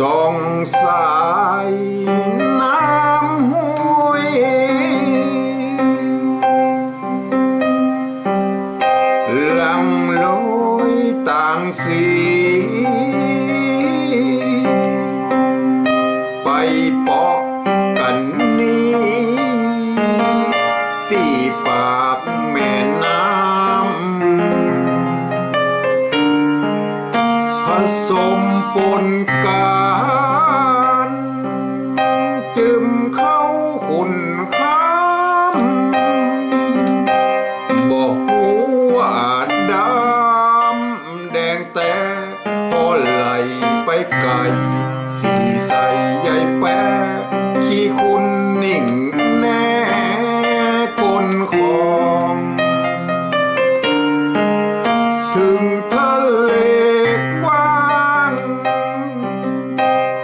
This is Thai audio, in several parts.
ส่องสายน้ำห้วยลำล สมปนกันจึมเข้าขุนข้ามบอกหัวดำแดงแต่พอไหลไปไกลสีใสใหญ่แปะขี้คุณนิ่ง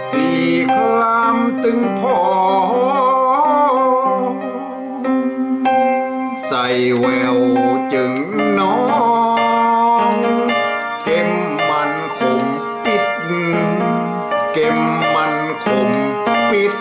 สีคลามตึงพอ ใส่แววจึงน้องเก็มมันขมปิด เก็มมันขมปิด